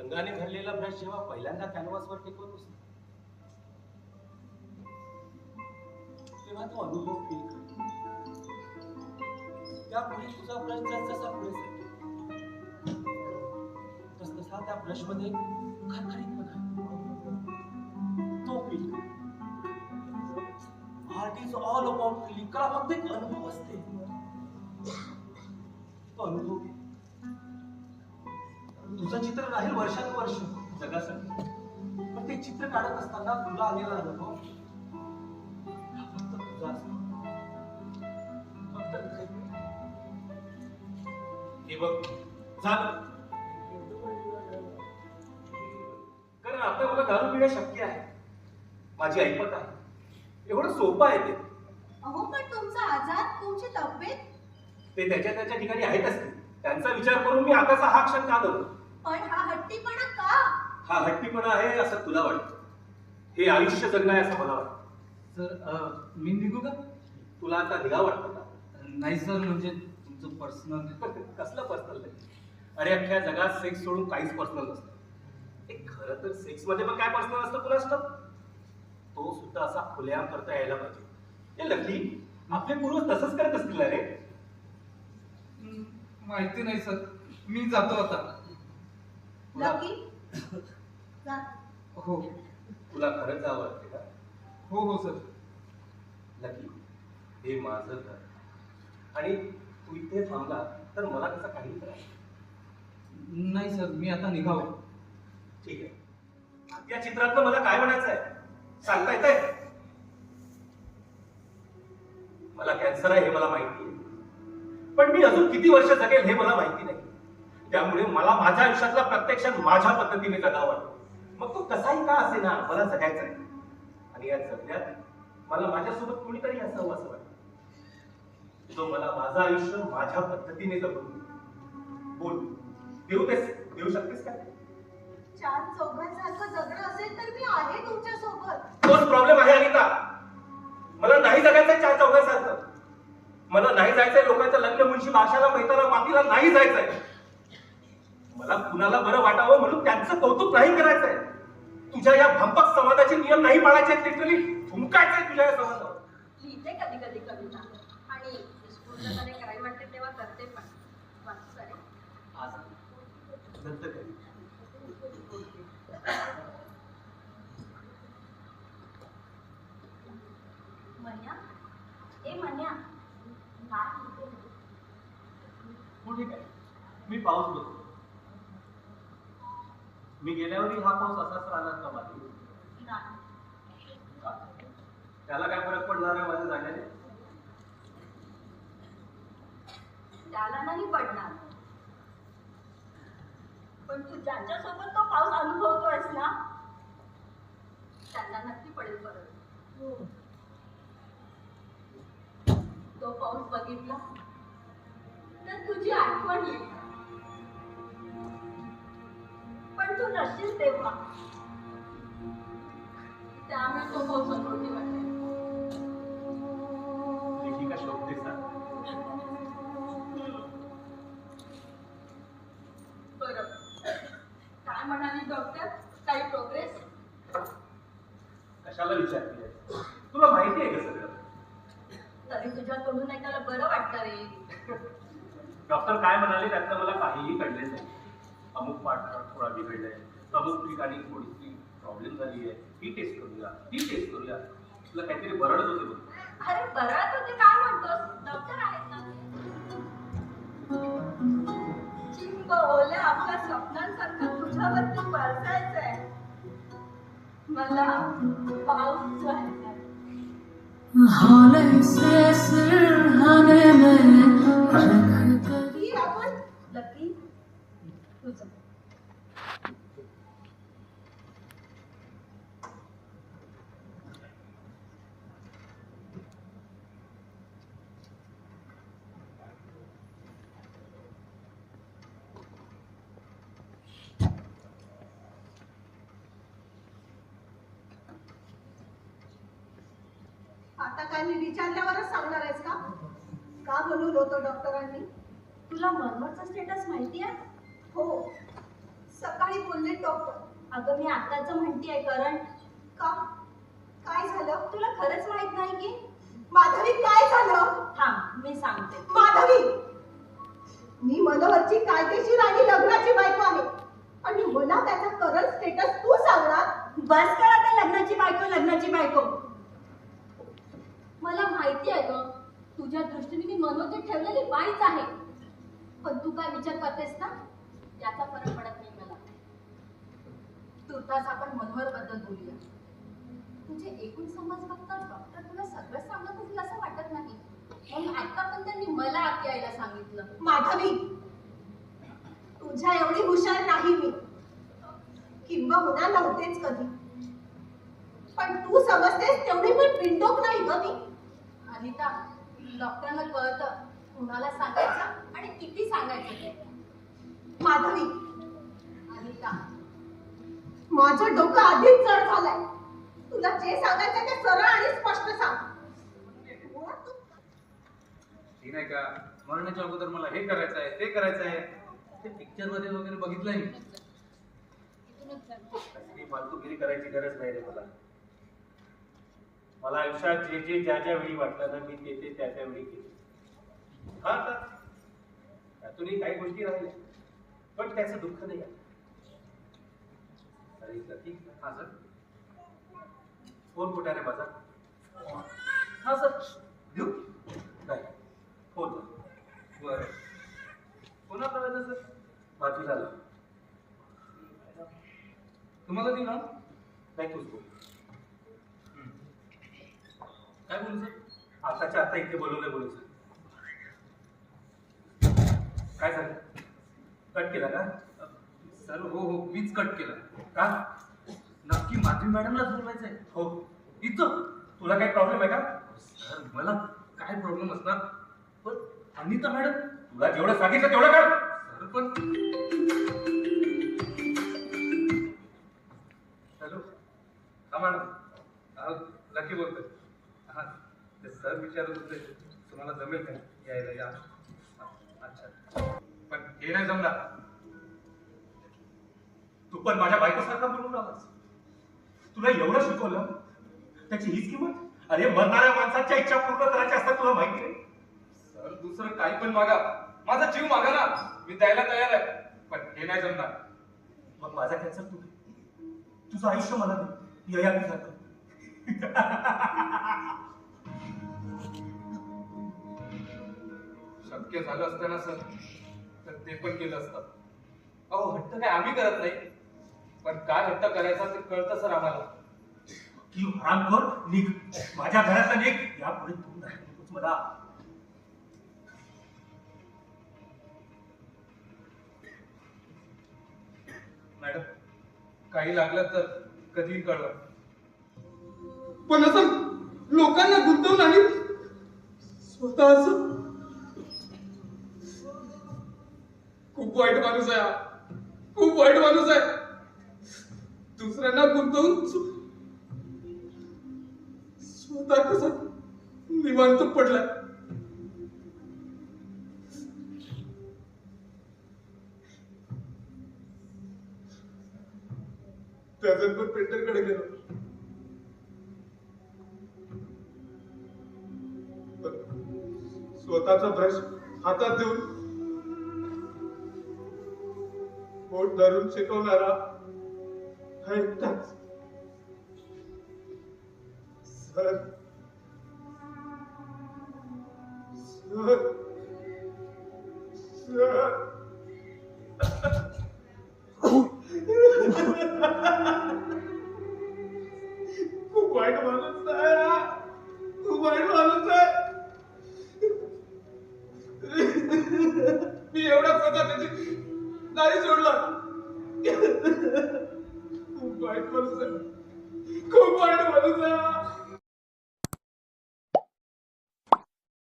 रंगाने भरलेला ब्रश जेव्हा पहिल्यांदा कॅनव्हासवर टिकवत असतो तेव्हा तो अनुभव फील कर त्यापुढे तुझा ब्रश जसजसा पुढे सरकेल तसतसा त्या ब्रशमध्ये खरखरीतपणा तो feel art is all about feeling कला फक्त एक अनुभव असते. तो अनुभव चित्र राहील वर्षानुवर्ष जगासाठी. पण ते चित्र काढत असताना तुला आलेला अनुभव? फक्त तुझा फक्त. हे बघ झालं. कारण आता मला दारू पिणं शक्य आहे. माझी ऐपत आहे. एवढं सोपं आहे ते. अहो पण तुमचा आजार तुमची तब्येत? ते त्याच्या त्याच्या ठिकाणी आहेत असतील त्यांचा विचार करून मी आताचा हा क्षण का धरतो पण हा हट्टीपणा का? हा हट्टीपणा आहे असं तुला वाटतं. हे आयुष्य जगणं आहे असं मला वाटतं. सर अ, मी निघू का? तुला आता निघा वाटतं का? नाही सर म्हणजे तुमचं पर्सनल कसलं पर्सनल अरे अख्ख्या जगात सेक्स सोडून काहीच पर्सनल नसतं. हे खरं तर सेक्समध्ये पण काय पर्सनल असतं तुला असतं तो सुद्धा असा खुलेआम करता यायला पाहिजे. हे लकी आपले पूर्वज तसंच करत असतील ना रे? माहिती नाही सर. मी जातो आता. तुला लकी? जा. हो. तुला खरंच आवडते का? हो हो सर. लकी हे माझं घर. आणि तू इथे थांबला तर मला त्याचा काही त्रास नाही. नाही सर. मी आता निघावं ठीक आहे. या चित्रातलं मला काय म्हणायचं आहे? सांगता येतंय? मला कॅन्सर आहे हे मला माहिती आहे. पण मी अजून किती वर्ष जगेल हे मला माहिती नाही. त्यामुळे मला माझ्या आयुष्यातला प्रत्यक्ष माझ्या पद्धतीने जगावं. मग तो कसाही का असे ना मला जगायचं आहे आणि या जगण्यात मला माझ्यासोबत कुणीतरी असावं असं वाटतं जो मला माझं आयुष्य माझ्या पद्धतीने जगू दे. बोल. देऊ देस देऊ शकतेस का? चार चौघांसारखं जगणं असेल तर मी आहे तुमच्यासोबत तोच प्रॉब्लेम आहे अनिता. मला नाही जगायचंय चार चौघांसारखं. मला नाही जायचंय लोकांच्या लग्न मुंशी भाषाला मैताला मातीला नाही जायचंय. मला कुणाला बरं वाटावं म्हणून त्यांचं कौतुक नाही करायचंय. तुझ्या या भंपक समाजाचे नियम नाही पाळायचे लिटरली थुंकायचंय तुझ्या या समाजावर लिहिते कधी कधी कविता. आणि स्फूर्तपणे करावी वाटते तेव्हा करते पण. वाचते रे. आज नंतर कधी? मन्या? ए मन्या. काय लिहिते? ठीक आहे मी पाऊस बघतो. मी गेल्यावरही हा पाऊस असाच राहणार का माझी त्याला काय फरक पडणार आहे माझ्या जाण्याने त्याला नाही पडणार. पण तू ज्यांच्यासोबत तो पाऊस अनुभवतोयस ना त्यांना नक्की पडेल परत तो पाऊस बघितला तर तुझी आठवण येईल. नसशील तेव्हा त्यामुळे तो पाऊस अनुभवती वाटेल लेखिका बरं. काय म्हणाली डॉक्टर काही प्रोग्रेस कशाला विचारते तुला माहिती आहे का सगळं? तरी ऐकायला बरं वाटतं रे. डॉक्टर काय म्हणाले त्यातलं मला काहीही कळले नाही. अमुक पार्टनर थोडा बिघडलाय. अमुक ठिकाणी थोडीशी प्रॉब्लेम झाली आहे. ही टेस्ट करूया ती टेस्ट करूया. तुला काहीतरी बरडच होते बघ. अरे बरं तुझे काय म्हणतोस? डॉक्टर आहेत ना? चिंब ओल्या आपल्या स्वप्नांसारखं तुझ्यावरती बरसायचंय मला पाऊस जायचंय हाले से सिरहाने में रख कर ही आपण लकी तुझं मी विचारल्यावरच सांगणार आहेस का? का बोलवलं होतं डॉक्टरांनी? तुला मनोरचा स्टेटस माहिती आहे? हो. सकाळी बोलले डॉक्टर. अगं मी आताच म्हणतेय कारण. का? काय झालं? तुला खरंच माहीत नाही की? माधवी काय झालं? थांब मी सांगते. माधवी! मी मनोहरची कायदेशीर आणि लग्नाची बायको आहे. आणि मला त्याचा करंट स्टेटस तू सांगणार? बस कर आता लग्नाची बायको लग्नाची बायको. मला माहिती आहे ग. तुझ्या दृष्टीने मी मनोज ठेवलेली बाईच आहे. पण तू काय विचार करतेस ना? याचा फरक पडत नाही मला. तुर्तास आपण मनोहरबद्दल बोलूया. तुझे एकूण समज बघता डॉक्टर तुला सगळं सांगत असतील असं वाटत नाही. म्हणून आता पण त्यांनी मला आत यायला सांगितलं माधवी तुझ्या एवढी हुशार नाही मी. किंबहुना नव्हतेच कधी. पण तू समजतेस तेवढी पण पिंडोक नाही ग मी. अनिता डॉक्टरांना कळतं. कुणाला सांगायचं आणि किती सांगायचं ते. माधवी. अनिता माझं डोकं आधीच जड झालंय. तुला जे सांगायचं ते सरळ आणि स्पष्ट सांग. नाही का? मरण्याच्या अगोदर मला हे करायचं आहे ते करायचं आहे. ते पिक्चरमध्ये वगैरे बघितलंय फालतूगिरी करायची गरज नाही रे मला. मला आयुष्यात जे जे ज्या ज्या वेळी वाटलं ना मी ते ते त्या त्या वेळी केले. हा का? त्यातूनही काही गोष्टी राहिल्या. पण त्याचं दुःख नाही आलं अरे ठीक आहे. हा सर. फोन कुठे रे माझा? हा सर. घेऊ. नाही. फोन. बर. पुन्हा करायचं सर. बाजूला झालं तुम्हाला ती ना नाही तूच बोल. काय बोलू सर? आताच्या आता इथे बोलवलं बोलू सर. काय झालं? कट केला का? सर हो हो मीच कट केला. का? नक्की माझी मॅडमलाच बोलवायचंय हो. इथं? तुला काही प्रॉब्लेम आहे का? सर मला काय प्रॉब्लेम असणार? पण अनिता मॅडम? तुला जेवढं सांगितलं तेवढं कर. सर पण हॅलो? हा मॅडम. लकी बोलतोय. सर विचारत होते तुम्हाला जमेल का यायला? या. अच्छा. पण हे नाही जमणार. तू पण माझ्या बायकोसारखा बोलून राहिलास. तुला एवढं शिकवलं? त्याची हीच किंमत? अरे मरणाऱ्या माणसाच्या इच्छा पूर्ण करायच्या असतात तुला माहिती नाही सर दुसरं काही पण मागा. माझा जीव मागा ना. मी द्यायला तयार आहे. पण हे नाही जमणार. मग माझा कॅन्सर तू. तुझं आयुष्य मला दे. ययातीसारखं शक्य झालं असतं ना सर तर ते पण केलं असतं. अहो हट्ट काय आम्ही करत नाही. पण काय हट्ट करायचा ते कळतं सर आम्हाला. की हराम कर निघ. माझ्या घरातला निघ. यापुढे तू नाही मला. मॅडम काही लागलं तर कधीही कळवा पण असं लोकांना गुंतवून आणि स्वतः असं खूप वाईट माणूस आहे हा. खूप वाईट माणूस आहे. दुसऱ्यांना गुंतवून स्वतः कसा निवांत पडलाय. त्याच्यानंतर पेंटरकडे गेलो. स्वतःचा ब्रश हातात देऊन बोट धरून शिकवणारा हा एकटाच सर. सर. सर. खूप वाईट माणूस आहे खूप वाईट माणूस आहे. मी एवढा स्वतः त्याची नाही सोडला